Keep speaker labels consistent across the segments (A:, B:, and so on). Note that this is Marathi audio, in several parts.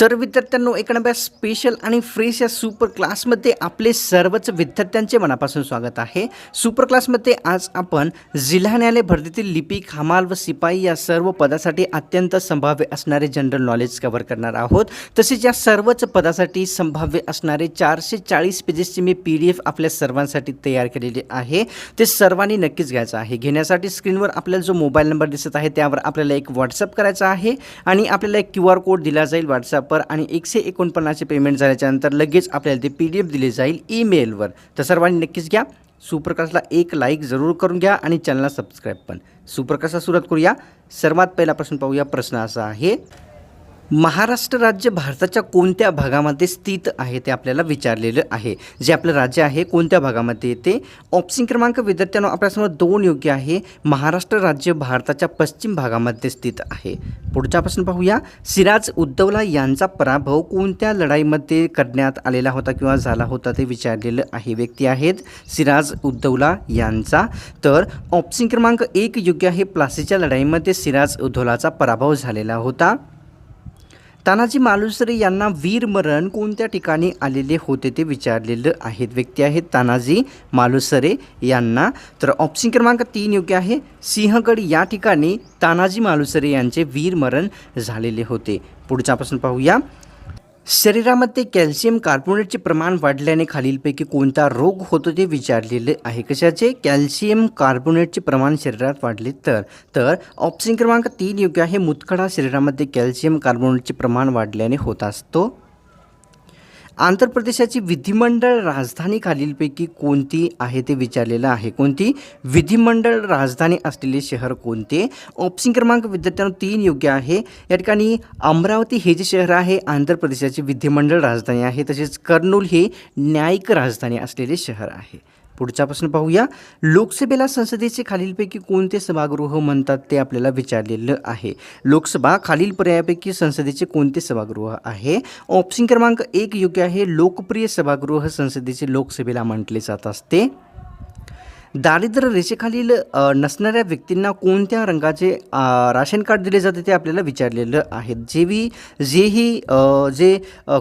A: तर विद्यार्थ्यांनो एक नव्या स्पेशल आणि फ्रेश या सुपर क्लासमध्ये आपले सर्वच विद्यार्थ्यांचे मनापासून स्वागत आहे. सुपर क्लासमध्ये आज आपण जिल्हा न्यायालय भरतीतील लिपिक हमाल व सिपाई या सर्व पदासाठी अत्यंत संभाव्य असणारे जनरल नॉलेज कव्हर करणार आहोत. तसेच या सर्वच पदासाठी संभाव्य असणारे चारशे चाळीस पेजेसची मी पी डी एफ आपल्या सर्वांसाठी तयार केलेली आहे. ते सर्वांनी नक्कीच घ्यायचं आहे. घेण्यासाठी स्क्रीनवर आपल्याला जो मोबाईल नंबर दिसत आहे त्यावर आपल्याला एक व्हॉट्सअप करायचा आहे आणि आपल्याला एक क्यू आर कोड दिला जाईल. व्हॉट्सअप पर आणि एकशे एकोणपन्नासचे पेमेंट झाल्याच्यानंतर लगेच आपल्याला ते पी डी एफ दिले जाईल ईमेलवर तर सर्वांनी नक्कीच घ्या. सुप्रकाशला एक लाईक जरूर करून घ्या आणि चॅनलला सबस्क्राईब पण. सुप्रकाशला सुरुवात करूया. सर्वात पहिला प्रश्न पाहूया. प्रश्न असा आहे महाराष्ट्र राज्य भारताच्या कोणत्या भागामध्ये स्थित आहे ते आपल्याला विचारलेलं आहे. जे आपलं राज्य आहे कोणत्या भागामध्ये येते ऑप्शन क्रमांक विद्यार्थ्यांनो आपल्यासमोर दोन योग्य आहे. महाराष्ट्र राज्य भारताच्या पश्चिम भागामध्ये स्थित आहे. पुढच्या प्रश्न पाहूया. सिराज उद्धवला यांचा पराभव कोणत्या लढाईमध्ये करण्यात आलेला होता किंवा झाला होता ते विचारलेलं आहे. व्यक्ती आहेत सिराज उद्धवला यांचा. तर ऑप्शन क्रमांक एक योग्य आहे. प्लासीच्या लढाईमध्ये सिराज उद्धवलाचा पराभव झालेला होता. तानाजी मालुसरे यांना वीरमरण कोणत्या ठिकाणी आलेले होते ते विचारलेलं आहेत. व्यक्ती आहेत तानाजी मालुसरे यांना. तर ऑप्शन क्रमांक तीन योग्य आहे. सिंहगड या ठिकाणी तानाजी मालुसरे यांचे वीरमरण झालेले होते. पुढचा प्रश्न पाहूया. शरीरामध्ये कॅल्शियम कार्बोनेटचे प्रमाण वाढल्याने खालीलपैकी कोणता रोग होतो ते विचारलेले आहे. कशाचे? कॅल्शियम कार्बोनेटचे प्रमाण शरीरात वाढले तर तर ऑप्शन क्रमांक तीन योग्य आहे. मुतखडा शरीरामध्ये कॅल्शियम कार्बोनेटचे प्रमाण वाढल्याने होत असतो. आंध्र प्रदेशाची विधिमंडळ राजधानी खालीलपैकी कोणती आहे ते विचारलेलं आहे. कोणती विधिमंडळ राजधानी असलेले शहर कोणते? ऑप्शन क्रमांक विद्यार्थ्यांना तीन योग्य आहे. या ठिकाणी अमरावती हे जे शहर आहे आंध्र प्रदेशाची विधिमंडळ राजधानी आहे. तसेच कर्नूल हे न्यायिक राजधानी असलेले शहर आहे. पुढचा प्रश्न पाहूया. लोकसभेला संसदेचे खालीलपैकी कोणते सभागृह म्हणतात ते आपल्याला विचारलेलं आहे. लोकसभा खालील पर्यायापैकी संसदेचे कोणते सभागृह आहे? ऑप्शन क्रमांक एक योग्य आहे. लोकप्रिय सभागृह संसदेचे लोकसभेला म्हटले जात असते. दारिद्र्य रेषेखालील नसणाऱ्या व्यक्तींना कोणत्या रंगाचे राशन कार्ड दिले जाते ते आपल्याला विचारलेलं आहे जेवी जेही जे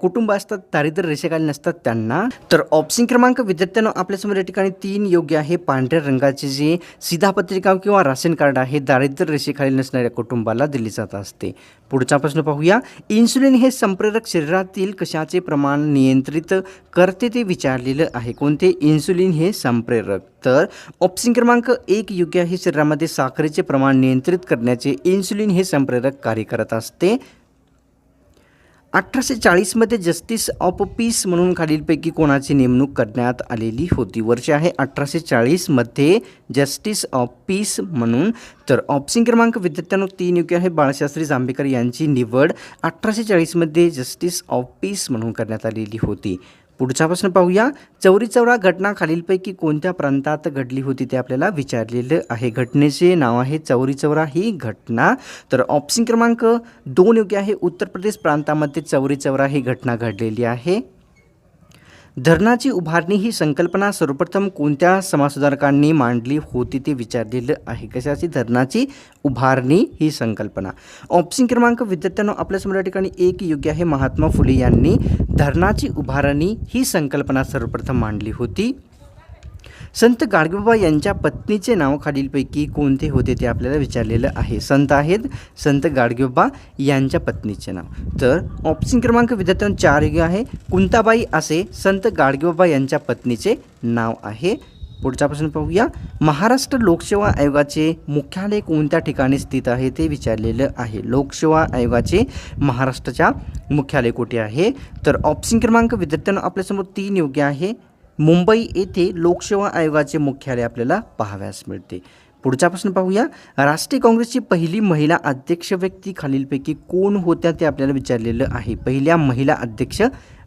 A: कुटुंब असतात दारिद्र्य रेषेखाली नसतात त्यांना तर ऑप्शन क्रमांक विद्यार्थ्यांना आपल्यासमोर या ठिकाणी तीन योग्य आहे. पांढऱ्या रंगाचे जे सिधापत्रिका किंवा राशन कार्ड आहे दारिद्र्य रेषेखाली नसणाऱ्या कुटुंबाला दिली जात असते. पुढचा प्रश्न पाहूया. इन्सुलिन हे संप्रेरक शरीरातील कशाचे प्रमाण नियंत्रित करते ते विचारलेलं आहे. कोणते? इन्सुलिन हे संप्रेरक. तर ऑप्शन क्रमांक एक योग्य आहे. शरीरामध्ये साखरेचे प्रमाण नियंत्रित करण्याचे इन्सुलिन हे संप्रेरक कार्य करत असते. अठराशे चाळीसमध्ये जस्टिस ऑफ पीस म्हणून खालीलपैकी कोणाची नेमणूक करण्यात आलेली होती? वर्ष आहे अठराशे चाळीसमध्ये जस्टिस ऑफ पीस म्हणून. तर ऑप्शन क्रमांक विद्यार्थ्यांनो तीन योग्य आहे. बाळशास्त्री जांभेकर यांची निवड अठराशे चाळीसमध्ये जस्टिस ऑफ पीस म्हणून करण्यात आलेली होती. पुढचा प्रश्न पाहूया. चौरी चौरा घटना खालीलपैकी कोणत्या प्रांतात घडली होती ते आपल्याला विचारलेलं आहे. घटनेचे नाव आहे चौरी चौरा ही घटना. तर ऑप्शन क्रमांक दोन योग्य आहे. उत्तर प्रदेश प्रांतामध्ये चौरी चौरा ही घटना घडलेली आहे. धरणाची उभारणी ही संकल्पना सर्वप्रथम कोणत्या समाजसुधारकांनी मांडली होती ते विचारलेलं आहे. कशाची? धरणाची उभारणी ही संकल्पना. ऑप्शन क्रमांक विद्यार्थ्यांना आपल्यासमोर या ठिकाणी एक योग्य आहे. महात्मा फुले यांनी धरणाची उभारणी ही संकल्पना सर्वप्रथम मांडली होती. संत गाडगेबाबा यांच्या पत्नीचे नाव खालीलपैकी कोणते होते ते आपल्याला विचारलेलं आहे. संत आहेत संत गाडगेबाबा यांच्या पत्नीचे नाव. तर ऑप्शन क्रमांक विद्यार्थ्यांना चार योग्य आहे. कुंताबाई असे संत गाडगेबाबा यांच्या पत्नीचे नाव आहे. पुढचा प्रश्न पाहूया. महाराष्ट्र लोकसेवा आयोगाचे मुख्यालय कोणत्या ठिकाणी स्थित आहे ते विचारलेलं आहे. लोकसेवा आयोगाचे महाराष्ट्राच्या मुख्यालय कुठे आहे? तर ऑप्शन क्रमांक विद्यार्थ्यांना आपल्यासमोर तीन योग्य आहे. मुंबई येथे लोकसेवा आयोगाचे मुख्यालय आपल्याला पाहाव्यास मिळते. पुढचा प्रश्न पाहूया राष्ट्रीय काँग्रेसची पहिली महिला अध्यक्ष व्यक्ती खालीलपैकी कोण होत्या ते आपल्याला विचारलेलं आहे. पहिल्या महिला अध्यक्ष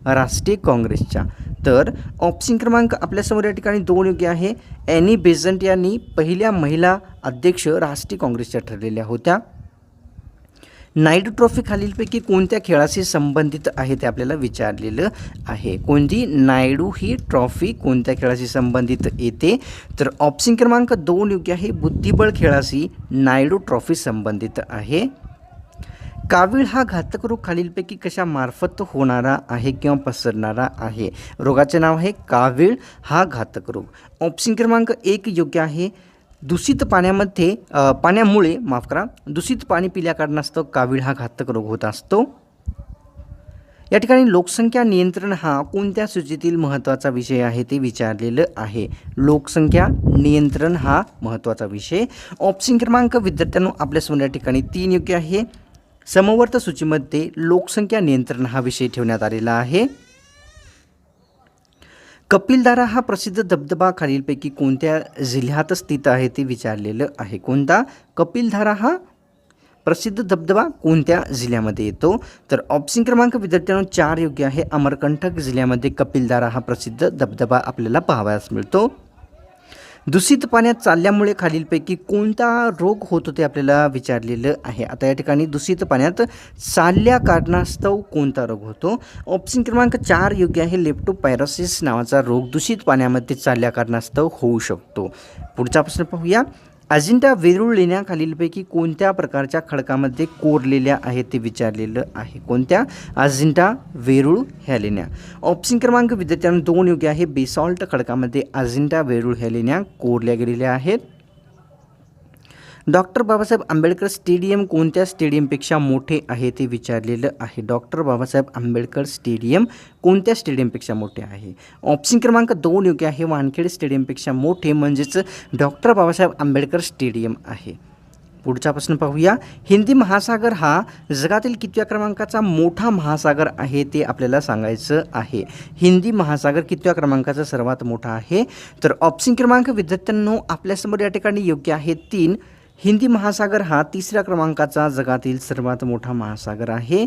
A: राष्ट्रीय काँग्रेसच्या. तर ऑप्शन क्रमांक आपल्यासमोर या ठिकाणी दोन योग्य आहे. ॲनी बेझंट यांनी पहिल्या महिला अध्यक्ष राष्ट्रीय काँग्रेसच्या ठरलेल्या होत्या. नायडू ट्रॉफी खालीलपैकी कोणत्या खेळाशी संबंधित आहे ते आपल्याला विचारलेलं आहे. कोणती? नायडू ही ट्रॉफी कोणत्या खेळाशी संबंधित येते? तर ऑप्शन क्रमांक दोन योग्य आहे. बुद्धिबळ खेळाशी नायडू ट्रॉफी संबंधित आहे. कावीळ हा घातक रोग खालीलपैकी कशामार्फत होणारा आहे किंवा पसरणारा आहे? रोगाचे नाव आहे कावीळ हा घातक रोग. ऑप्शन क्रमांक एक योग्य आहे. दूषित पाण्यामध्ये पाण्यामुळे माफ करा दूषित पाणी पिल्याकारणास्तव कावीळ हा घातक रोग होत असतो. या ठिकाणी लोकसंख्या नियंत्रण हा कोणत्या सूचीतील महत्त्वाचा विषय आहे ते विचारलेलं आहे. लोकसंख्या नियंत्रण हा महत्त्वाचा विषय. ऑप्शन क्रमांक विद्यार्थ्यांनो आपल्यासमोर या ठिकाणी तीन योग्य आहे. समवर्त सूचीमध्ये लोकसंख्या नियंत्रण हा विषय ठेवण्यात आलेला आहे. कपिलधारा हा प्रसिद्ध धबधबा खालीलपैकी कोणत्या जिल्ह्यात स्थित आहे ते विचारलेलं आहे. कोणता? कपिलधारा हा प्रसिद्ध धबधबा कोणत्या जिल्ह्यामध्ये येतो? तर ऑप्शन क्रमांक विद्यार्थ्यांनो चार योग्य आहे. अमरकंटक जिल्ह्यामध्ये कपिलधारा हा प्रसिद्ध धबधबा आपल्याला पाहावयास मिळतो. दूषित पाण्यात चालल्यामुळे खालीलपैकी कोणता रोग होतो ते आपल्याला विचारलेलं आहे. आता या ठिकाणी दूषित पाण्यात चालल्या कारणास्तव कोणता रोग होतो? ऑप्शन क्रमांक चार योग्य आहे. लेप्टोपायरोसिस नावाचा रोग दूषित पाण्यामध्ये चालल्या कारणास्तव होऊ शकतो. पुढचा प्रश्न पाहूया. अजिंठा वेरूळ लेण्या खालीलपैकी कोणत्या प्रकारच्या खडकामध्ये कोरलेल्या आहेत ते विचारलेलं आहे. कोणत्या? अजिंठा वेरूळ ह्या लेण्या. ऑप्शन क्रमांक विद्यार्थ्यांना दोन योग्य आहे. बेसॉल्ट खडकामध्ये अजिंठा वेरूळ ह्या लेण्या कोरल्या गेलेल्या आहेत. डॉक्टर बाबासाहेब आंबेडकर स्टेडियम कोणत्या स्टेडियमपेक्षा मोठे आहे ते विचारलेलं आहे. डॉक्टर बाबासाहेब आंबेडकर स्टेडियम कोणत्या स्टेडियमपेक्षा मोठे आहे? ऑप्शन क्रमांक दोन योग्य आहे. वानखेडे स्टेडियमपेक्षा मोठे म्हणजेच डॉक्टर बाबासाहेब आंबेडकर स्टेडियम आहे. पुढचा प्रश्न पाहूया. हिंदी महासागर हा जगातील कितव्या क्रमांकाचा मोठा महासागर आहे ते आपल्याला सांगायचं आहे. हिंदी महासागर कितव्या क्रमांकाचा सर्वात मोठा आहे? तर ऑप्शन क्रमांक विद्यार्थ्यांनो आपल्यासमोर या ठिकाणी योग्य आहे तीन. हिंदी महासागर हा तिसऱ्या क्रमांकाचा जगातील सर्वात मोठा महासागर आहे.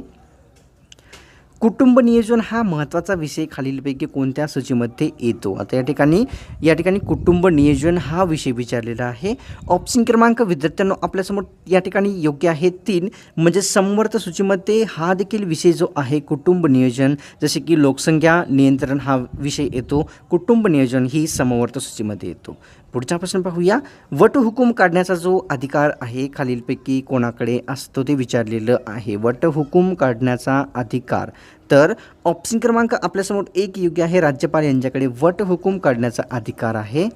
A: कुटुंब नियोजन हा महत्त्वाचा विषय खालीलपैकी कोणत्या सूचीमध्ये येतो? आता या ठिकाणी या ठिकाणी कुटुंब नियोजन हा विषय विचारलेला आहे. ऑप्शन क्रमांक विद्यार्थ्यांना आपल्यासमोर या ठिकाणी योग्य आहे तीन. म्हणजे समवर्त सूचीमध्ये हा देखील विषय जो आहे कुटुंब नियोजन जसे की लोकसंख्या नियंत्रण हा विषय येतो. कुटुंब नियोजन ही समवर्त सूचीमध्ये येतो. पुढचा प्रश्न पाहूया. वट हुकूम काढण्याचा जो अधिकार आहे खालीलपैकी कोणाकडे असतो ते विचारलेलं आहे. वट हुकूम काढण्याचा अधिकार. तर ऑप्शन क्रमांक आपल्यासमोर एक योग्य आहे. राज्यपाल यांच्याकडे वट हुकूम काढण्याचा अधिकार आहे.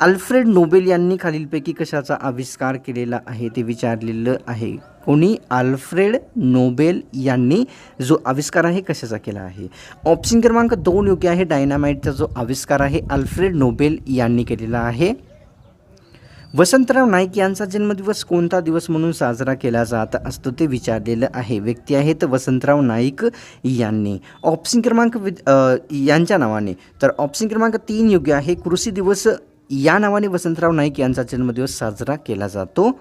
A: अल्फ्रेड नोबेल यांनी खालीलपैकी कशाचा आविष्कार केलेला आहे ते विचारलेलं आहे. कोणी? अल्फ्रेड नोबेल यांनी जो आविष्कार आहे कशाचा केला आहे? ऑप्शन क्रमांक दोन योग्य आहे. डायनामाइटचा जो आविष्कार आहे अल्फ्रेड नोबेल यांनी केलेला आहे. वसंतराव नाईक यांचा जन्मदिवस कोणता दिवस म्हणून साजरा केला जात असतो ते विचारलेलं आहे. व्यक्ती आहेत वसंतराव नाईक यांनी. ऑप्शन क्रमांक विद यांच्या नावाने. तर ऑप्शन क्रमांक तीन योग्य आहे. कृषी दिवस या नावाने वसंतराव नाईक यांचा जन्मदिवस साजरा केला जातो.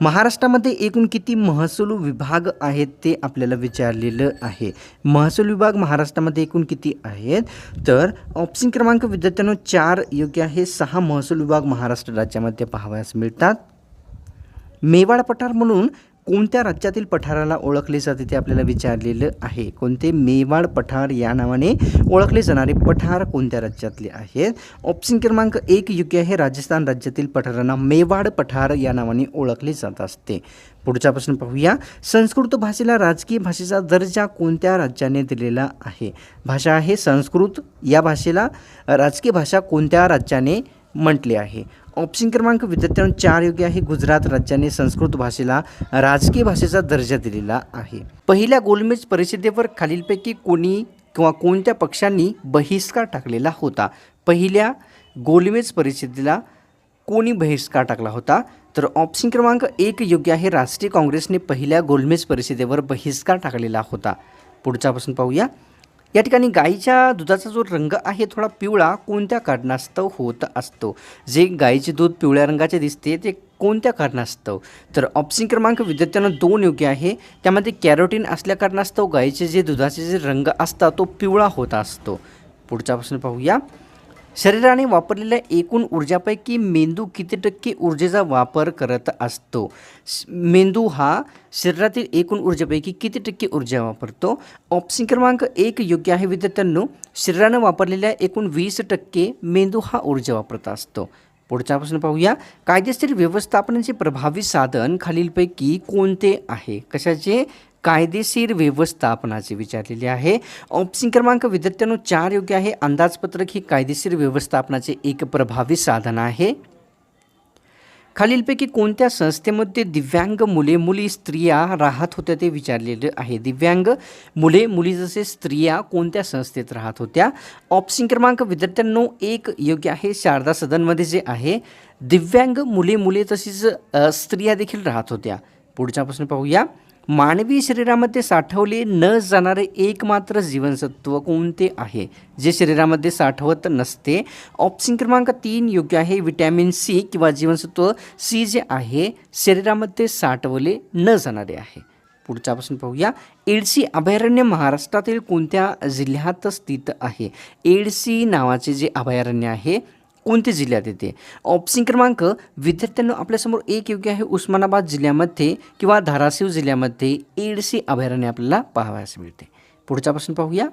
A: महाराष्ट्रामध्ये एकूण किती महसूल विभाग आहेत ते आपल्याला विचारलेलं आहे. महसूल विभाग महाराष्ट्रामध्ये एकूण किती आहेत? तर ऑप्शन क्रमांक विद्यार्थ्यांनो चार योग्य आहे. सहा महसूल विभाग महाराष्ट्र राज्यामध्ये पाहावयास मिळतात. मेवाड पठार म्हणून कोणत्या राज्यातील पठाराला ओळखले जाते ते आपल्याला विचारलेलं आहे. कोणते? मेवाड पठार या नावाने ओळखले जाणारे पठार कोणत्या राज्यातले आहेत? ऑप्शन क्रमांक एक योग्य आहे. राजस्थान राज्यातील पठारांना मेवाड पठार या नावाने ओळखले जात असते. पुढचा प्रश्न पाहूया. संस्कृत भाषेला राजकीय भाषेचा दर्जा कोणत्या राज्याने दिलेला आहे? भाषा आहे संस्कृत. या भाषेला राजकीय भाषा कोणत्या राज्याने म्हटले आहे? ऑप्शन क्रमांक विद्यार्थ्यांना चार योग्य आहे. गुजरात राज्याने संस्कृत भाषेला राजकीय भाषेचा दर्जा दिलेला आहे. पहिल्या गोलमेज परिषदेवर खालीलपैकी कोणी किंवा कोणत्या पक्षांनी बहिष्कार टाकलेला होता? पहिल्या गोलमेज परिषदेला कोणी बहिष्कार टाकला होता? तर ऑप्शन क्रमांक एक योग्य आहे. राष्ट्रीय काँग्रेसने पहिल्या गोलमेज परिषदेवर बहिष्कार टाकलेला होता. पुढच्यापासून पाहूया. या ठिकाणी गाईच्या दुधाचा जो रंग आहे थोडा पिवळा कोणत्या कारणास्तव होत असतो? जे गाईचे दूध पिवळ्या रंगाचे दिसते ते कोणत्या कारणास्तव? तर ऑप्शन क्रमांक विद्यार्थ्यांना दोन योग्य आहे. त्यामध्ये कॅरोटीन असल्या कारणास्तव गाईचे जे दुधाचे जे रंग असतात तो पिवळा होत असतो. पुढचा प्रश्न पाहूया. शरीराने वापरलेल्या एकूण ऊर्जापैकी मेंदू किती टक्के ऊर्जेचा वापर करत असतो? मेंदू हा शरीरातील एकूण ऊर्जेपैकी किती टक्के ऊर्जा वापरतो? ऑप्शन क्रमांक एक योग्य आहे विद्यार्थ्यांनो. शरीरानं वापरलेल्या एकूण वीस टक्के मेंदू हा ऊर्जा वापरत असतो. पुढच्यापासून पाहूया. कायदेशीर व्यवस्थापनाचे प्रभावी साधन खालीलपैकी कोणते आहे? कशाचे? कायदेशीर व्यवस्थापनाचे विचारलेले आहे. ऑप्शन क्रमांक विद्यार्थ्यांनो चार योग्य आहे. अंदाजपत्रक ही कायदेशीर व्यवस्थापनाचे एक प्रभावी साधन आहे. खालीलपैकी कोणत्या संस्थेमध्ये दिव्यांग मुले मुली स्त्रिया राहत होत्या ते विचारलेले आहे. दिव्यांग मुले मुली जसे स्त्रिया कोणत्या संस्थेत राहत होत्या? ऑप्शन क्रमांक विद्यार्थ्यांनो एक योग्य आहे. शारदा सदनमध्ये जे आहे दिव्यांग मुले मुले तसेच स्त्रिया देखील राहत होत्या. पुढच्यापासून पाहूया. मानवी शरीरामध्ये साठवले न जाणारे एकमात्र जीवनसत्व कोणते आहे? जे शरीरामध्ये साठवत नसते ऑप्शन क्रमांक तीन योग्य आहे. विटॅमिन सी किंवा जीवनसत्व सी जे आहे शरीरामध्ये साठवले न जाणारे आहे. पुढच्यापासून पाहूया. एडसी अभयारण्य महाराष्ट्रातील कोणत्या जिल्ह्यात स्थित आहे? एडसी नावाचे जे अभयारण्य आहे कोणत्या जिल्ह्यात येते? ऑप्शन क्रमांक विद्यार्थ्यांना आपल्यासमोर एक योग्य आहे. उस्मानाबाद जिल्ह्यामध्ये किंवा धाराशिव जिल्ह्यामध्ये एडसी अभयारण्य आपल्याला पाहावयास मिळते. पुढच्यापासून पाहूया.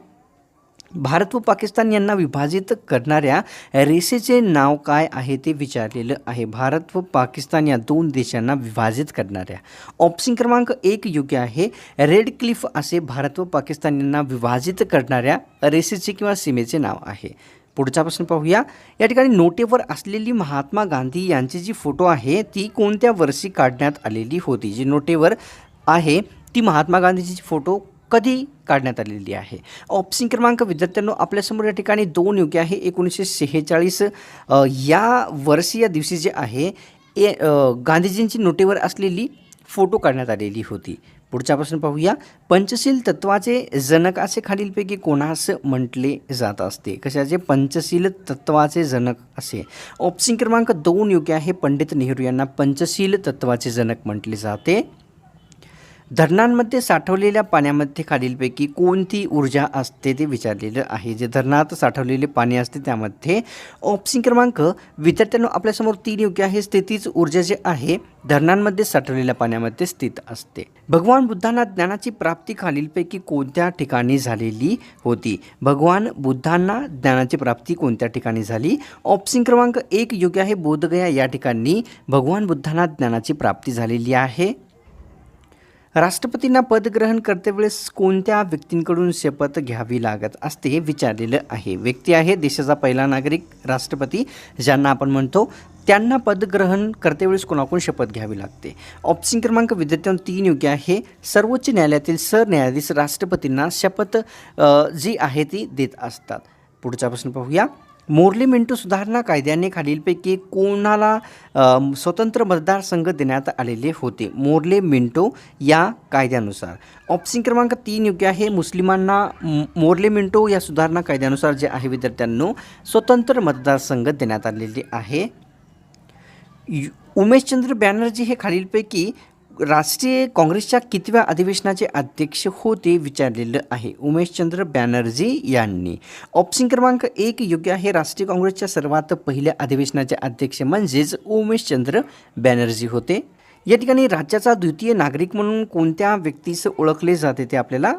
A: भारत व पाकिस्तान यांना विभाजित करणाऱ्या रेषेचे नाव काय आहे ते विचारलेलं आहे. भारत व पाकिस्तान या दोन देशांना विभाजित करणाऱ्या. ऑप्शन क्रमांक एक योग्य आहे. रेड क्लिफ असे भारत व पाकिस्तान यांना विभाजित करणाऱ्या रेषेचे किंवा सीमेचे नाव आहे. पुढच्यापासून पाहूया. या ठिकाणी नोटेवर असलेली महात्मा गांधी यांची जी फोटो आहे ती कोणत्या वर्षी काढण्यात आलेली होती? जी नोटेवर आहे ती महात्मा गांधीची फोटो कधी काढण्यात आलेली आहे? ऑप्शन क्रमांक विद्यार्थ्यांनो आपल्यासमोर या ठिकाणी दोन योग्य आहे. एकोणीसशे शेहेचाळीस या वर्षी या दिवशी जे आहे ए गांधीजींची नोटेवर असलेली फोटो काढण्यात आलेली होती. पुढच्यापासून पाहूया. पंचशील तत्वाचे जनक असे खालीलपैकी कोणास म्हटले जात असते? कशाचे? पंचशील तत्वाचे जनक असे. ऑप्शन क्रमांक दोन योग्य आहे. पंडित नेहरू यांना पंचशील तत्वाचे जनक म्हटले जाते. धरणांमध्ये साठवलेल्या पाण्यामध्ये खालीलपैकी कोणती ऊर्जा असते ते विचारलेलं आहे. जे धरणात साठवलेले पाणी असते त्यामध्ये ऑप्शन क्रमांक विद्यार्थ्यांना आपल्यासमोर तीन योग्य आहे. स्थितीच ऊर्जा जे आहे धरणांमध्ये साठवलेल्या पाण्यामध्ये स्थित असते. भगवान बुद्धांना ज्ञानाची प्राप्ती खालीलपैकी कोणत्या ठिकाणी झालेली होती? भगवान बुद्धांना ज्ञानाची प्राप्ती कोणत्या ठिकाणी झाली? ऑप्शन क्रमांक एक योग्य आहे. बोधगया या ठिकाणी भगवान बुद्धांना ज्ञानाची प्राप्ती झालेली आहे. राष्ट्रपतींना पदग्रहण करतेवेळेस कोणत्या व्यक्तींकडून शपथ घ्यावी लागत असते हे विचारलेलं आहे. व्यक्ती आहे देशाचा पहिला नागरिक राष्ट्रपती ज्यांना आपण म्हणतो त्यांना पदग्रहण करतेवेळेस कोणाकडून शपथ घ्यावी लागते? ऑप्शन क्रमांक विद्यार्थ्यांना तीन योग्य आहे. सर्वोच्च न्यायालयातील सरन्यायाधीश राष्ट्रपतींना शपथ जी आहे ती देत असतात. पुढच्यापासून पाहूया. मोर्ले मिंटो सुधारणा कायद्याने खालीलपैकी कोणाला स्वतंत्र मतदारसंघ देण्यात आलेले होते? मोर्ले मिंटो या कायद्यानुसार. ऑप्शन क्रमांक तीन योग्य आहे. मुस्लिमांना मोरले मोर्ले मिंटो या सुधारणा कायद्यानुसार जे आहे विद्यार्थ्यांनो स्वतंत्र मतदारसंघ देण्यात आलेले आहे. यु- उमेशचंद्र बॅनर्जी हे खालीलपैकी राष्ट्रीय काँग्रेसच्या कितव्या अधिवेशनाचे अध्यक्ष होते विचारलेलं आहे. उमेशचंद्र बॅनर्जी यांनी. ऑप्शन क्रमांक एक योग्य आहे. राष्ट्रीय काँग्रेसच्या सर्वात पहिल्या अधिवेशनाचे अध्यक्ष म्हणजेच उमेशचंद्र बॅनर्जी होते. या ठिकाणी राज्याचा द्वितीय नागरिक म्हणून कोणत्या व्यक्तीस ओळखले जाते ते आपल्याला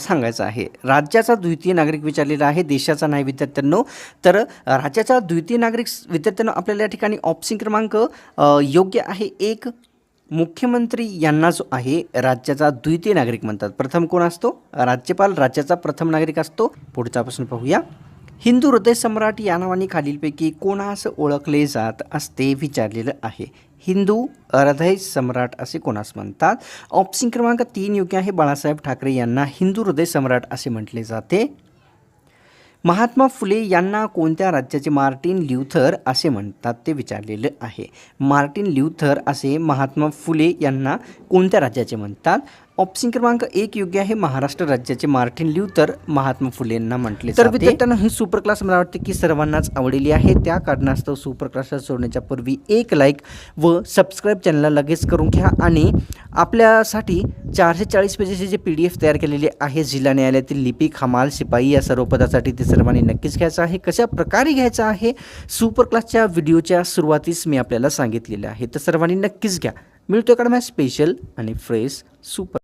A: सांगायचं आहे. राज्याचा द्वितीय नागरिक विचारलेला आहे. देशाचा नाही विद्यार्थ्यांनो तर राज्याचा द्वितीय नागरिक विद्यार्थ्यांनो आपल्याला या ठिकाणी ऑप्शन क्रमांक योग्य आहे. एक मुख्यमंत्री यांना जो आहे राज्याचा द्वितीय नागरिक म्हणतात. प्रथम कोण असतो? राज्यपाल राज्याचा प्रथम नागरिक असतो. पुढच्यापासून पाहूया. हिंदू हृदय सम्राट या नावाने खालीलपैकी कोणास ओळखले जात असते विचारलेलं आहे. हिंदू हृदय सम्राट असे कोणास म्हणतात? ऑप्शन क्रमांक तीन योग्य आहे. बाळासाहेब ठाकरे यांना हिंदू हृदय सम्राट असे म्हटले जाते. महात्मा फुले यांना कोणत्या राज्याचे मार्टिन ल्युथर असे म्हणतात ते विचारलेलं आहे. मार्टिन ल्युथर असे महात्मा फुले यांना कोणत्या राज्याचे म्हणतात? ऑप्शन क्रमांक एक योग्य आहे. महाराष्ट्र राज्याचे मार्टिन ल्युथर महात्मा फुलेंना म्हटले तर विद्यार्थ्यांना ही सुपर क्लास मला वाटते की सर्वांनाच आवडलेली आहे. त्या कारणास्तव सुपर क्लासला सोडण्याच्या पूर्वी एक लाईक व सबस्क्राईब चॅनलला लगेच करून घ्या. आणि आपल्यासाठी चारशे चाळीस पेजेसचे जे पी डी एफ तयार केलेले आहे जिल्हा न्यायालयातील लिपिक हमाल शिपाई या सर्व पदासाठी ते सर्वांनी नक्कीच घ्यायचं आहे. कशा प्रकारे घ्यायचं आहे? सुपर क्लासच्या व्हिडिओच्या सुरुवातीस मी आपल्याला सांगितलेलं आहे. तर सर्वांनी नक्कीच घ्या. मिळतो एकडम्या स्पेशल आणि फ्रेश सुपर